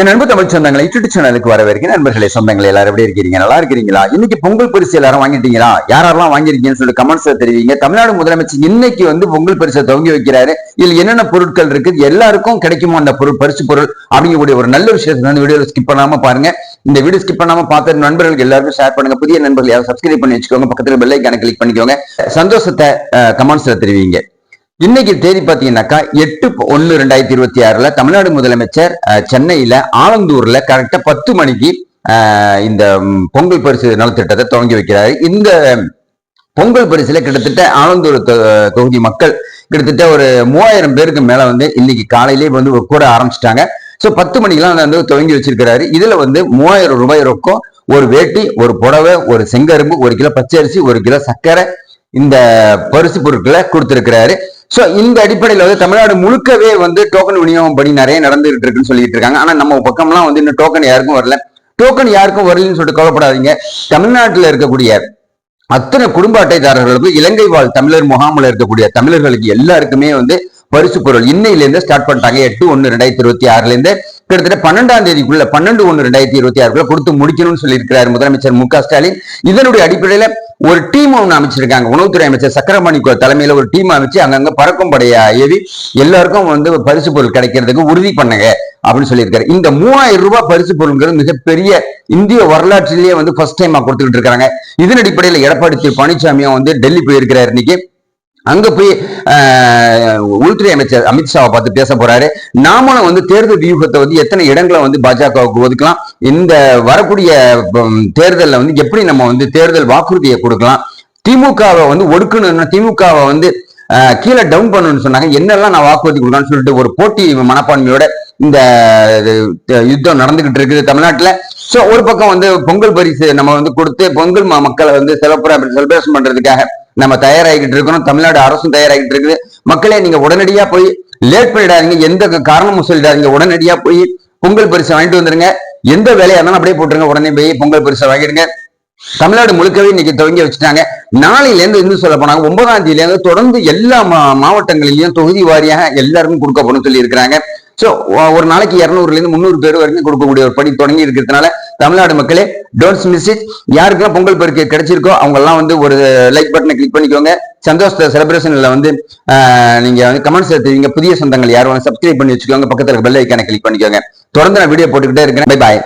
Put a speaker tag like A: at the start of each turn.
A: என் அன்பு தமிழ் சொந்தங்களை யூடியூப் சேனலுக்கு வரவேற்கிறேன். நண்பர்களே சொந்தங்களை எல்லாரும் எப்படி இருக்கிறீங்க நல்லா இருக்கிறீங்களா? இன்னைக்கு பொங்கல் பரிசு எல்லாரும் வாங்கிட்டீங்களா? யாரெல்லாம் வாங்கிருக்கீங்கன்னு சொல்லிட்டு கமெண்ட்ஸ்ல தெரிவிங்க. தமிழ்நாடு முதலமைச்சர் இன்னைக்கு வந்து பொங்கல் பரிசை துவங்கி வைக்கிறாரு. இதுல என்னென்ன பொருட்கள் இருக்கு? எல்லாருக்கும் கிடைக்குமா அந்த பொருள் பரிசு பொருள் அப்படிங்கக்கூடிய ஒரு நல்ல விஷயத்தை வந்து வீடியோ ஸ்கிப் பண்ணாம பாருங்க. இந்த வீடியோ ஸ்கிப் பண்ணாம பார்த்த நண்பர்களுக்கு எல்லாருக்கும் ஷேர் பண்ணுங்க. புதிய நண்பர்கள் யாரும் சப்ஸ்கிரைப் பண்ணி வச்சுக்கோங்க. பக்கத்துல பெல் கிளிக் பண்ணிக்கோங்க. சந்தோஷத்தை கமெண்ட்ஸ்ல தெரிவிங்க. இன்னைக்கு தேதி பாத்தீங்கன்னாக்கா எட்டு ஒன்னு ரெண்டாயிரத்தி இருபத்தி ஆறுல தமிழ்நாடு முதலமைச்சர் சென்னையில் சென்னையில ஆலந்தூர்ல கரெக்டா பத்து மணிக்கு இந்த பொங்கல் பரிசு நலத்திட்டத்தை துவங்கி வைக்கிறாரு. இந்த பொங்கல் பரிசுல கிட்டத்தட்ட ஆலந்தூர் தொகுதி மக்கள் கிட்டத்தட்ட ஒரு மூவாயிரம் பேருக்கு மேல வந்து இன்னைக்கு காலையிலேயே வந்து கூட ஆரம்பிச்சிட்டாங்க. ஸோ பத்து மணிக்கெல்லாம் வந்து துவங்கி வச்சிருக்கிறாரு. இதுல வந்து மூவாயிரம் ரூபாய் ரொக்கம் ஒரு வேட்டி ஒரு புடவை ஒரு செங்கரும்பு ஒரு கிலோ பச்சரிசி ஒரு கிலோ சர்க்கரை இந்த பரிசு பொருட்களை கொடுத்திருக்கிறாரு. சோ இந்த அடிப்படையில வந்து தமிழ்நாடு முழுக்கவே வந்து டோக்கன் விநியோகம் படி நிறைய நடந்துகிட்டு இருக்குன்னு சொல்லிட்டு இருக்காங்க. ஆனா நம்ம பக்கம்லாம் வந்து இன்னும் டோக்கன் யாருக்கும் வரல. டோக்கன் யாருக்கும் வரலன்னு சொல்லிட்டு கவலைப்படாதீங்க. தமிழ்நாட்டுல இருக்கக்கூடிய அத்தனை குடும்ப அட்டைதாரர்களுக்கு இலங்கை வாழ் தமிழர் முகாமில் இருக்கக்கூடிய தமிழர்களுக்கு எல்லாருக்குமே வந்து பரிசு பொருள் இன்னையில இருந்து ஸ்டார்ட் பண்ணிட்டாங்க. எட்டு ஒன்னு ரெண்டாயிரத்தி இருபத்தி ஆறுல இருந்து கிட்டத்தட்ட பன்னெண்டாம் தேதிக்குள்ள பன்னெண்டு ஒன்னு ரெண்டாயிரத்தி இருபத்தி ஆறுக்குள்ள கொடுத்து முடிக்கணும்னு சொல்லியிருக்கிறார் முதலமைச்சர் மு க ஸ்டாலின். இதனுடைய அடிப்படையில ஒரு டீம் ஒன்று அமைச்சிருக்காங்க. உணவுத்துறை அமைச்சர் சக்கரமணி தலைமையில் ஒரு டீம் அமைச்சு அங்கங்க பறக்கும் படையா ஏவி எல்லாருக்கும் வந்து பரிசு பொருள் கிடைக்கிறதுக்கு உறுதி பண்ணுங்க அப்படின்னு சொல்லியிருக்காரு. இந்த மூவாயிரம் ரூபாய் பரிசு பொருள்ங்கிறது மிகப்பெரிய இந்திய வரலாற்றிலேயே வந்து ஃபர்ஸ்ட் டைமா கொடுத்துக்கிட்டு இருக்காங்க. இதன் அடிப்படையில் எடப்பாடி பழனிசாமியும் வந்து டெல்லி போயிருக்கிறார் இன்னைக்கு. அங்க போய் உள்துறை அமைச்சர் அமித்ஷாவை பார்த்து பேச போறாரு. நாமளும் வந்து தேர்தல் வியூகத்தை வந்து எத்தனை இடங்களை வந்து பாஜகவுக்கு ஒதுக்கலாம். இந்த வரக்கூடிய தேர்தலில் வந்து எப்படி நம்ம வந்து தேர்தல் வாக்குறுதியை கொடுக்கலாம். திமுகவை வந்து ஒடுக்கணும்னா திமுகவை வந்து கீழே டவுன் பண்ணணும்னு சொன்னாங்க. என்னெல்லாம் நான் வாக்குறுதி கொடுக்கலாம்னு சொல்லிட்டு ஒரு போட்டி மனப்பான்மையோட இந்த இது, யுத்தம் நடந்துகிட்டு இருக்குது தமிழ்நாட்டுல. சோ ஒரு பக்கம் வந்து பொங்கல் பரிசு நம்ம வந்து கொடுத்து பொங்கல் மக்களை வந்து செலிப்ரேஷன் பண்றதுக்காக நம்ம தயாராகிட்டு இருக்கிறோம் தமிழ்நாடு அரசும் தயாராகிட்டு இருக்குது. மக்களே நீங்க உடனடியா போய் லேட் பண்ணிடாதீங்க. எந்த காரணமும் சொல்லிடாதீங்க. உடனடியா போய் பொங்கல் பரிசு வாங்கிட்டு வந்துருங்க. எந்த வேலையா இருந்தாலும் அப்படியே போட்டுருங்க. உடனே போய் பொங்கல் பரிசு வாங்கிடுங்க. தமிழ்நாடு முழுக்கவே இன்னைக்கு துவங்கி வச்சுட்டாங்க. நாளையில இருந்து சொல்ல போனாங்க. ஒன்பதாம் தேதியில இருந்து தொடர்ந்து எல்லா மா- தொகுதி வாரியாக எல்லாருக்கும் கொடுக்கப்படும் சொல்லி இருக்கிறாங்க. சோ ஒரு நாளைக்கு இரநூறுலேருந்து முந்நூறு பேர் வரைக்கும் கொடுக்கக்கூடிய ஒரு பணி தொடங்கி இருக்கிறதுனால தமிழ்நாடு மக்களே டோன்ட் மிஸ் இட் யாருக்கெல்லாம் பொங்கல் பரிசு கிடைச்சிருக்கோ அவங்கெல்லாம் வந்து ஒரு லைக் பட்டனை கிளிக் பண்ணிக்கோங்க. சந்தோஷ செலிப்ரேஷன்ல வந்து நீங்கள் நீங்க வந்து கமெண்ட்ஸ் தெரிவிங்க. புதிய சொந்தங்கள் யாரும் சப்ஸ்கிரைப் பண்ணி வச்சுக்கோங்க. பக்கத்தில் பெல் ஐக்கானை கிளிக் பண்ணிக்கோங்க. தொடர்ந்து நான் வீடியோ போட்டுக்கிட்டே இருக்கிறேன். Bye bye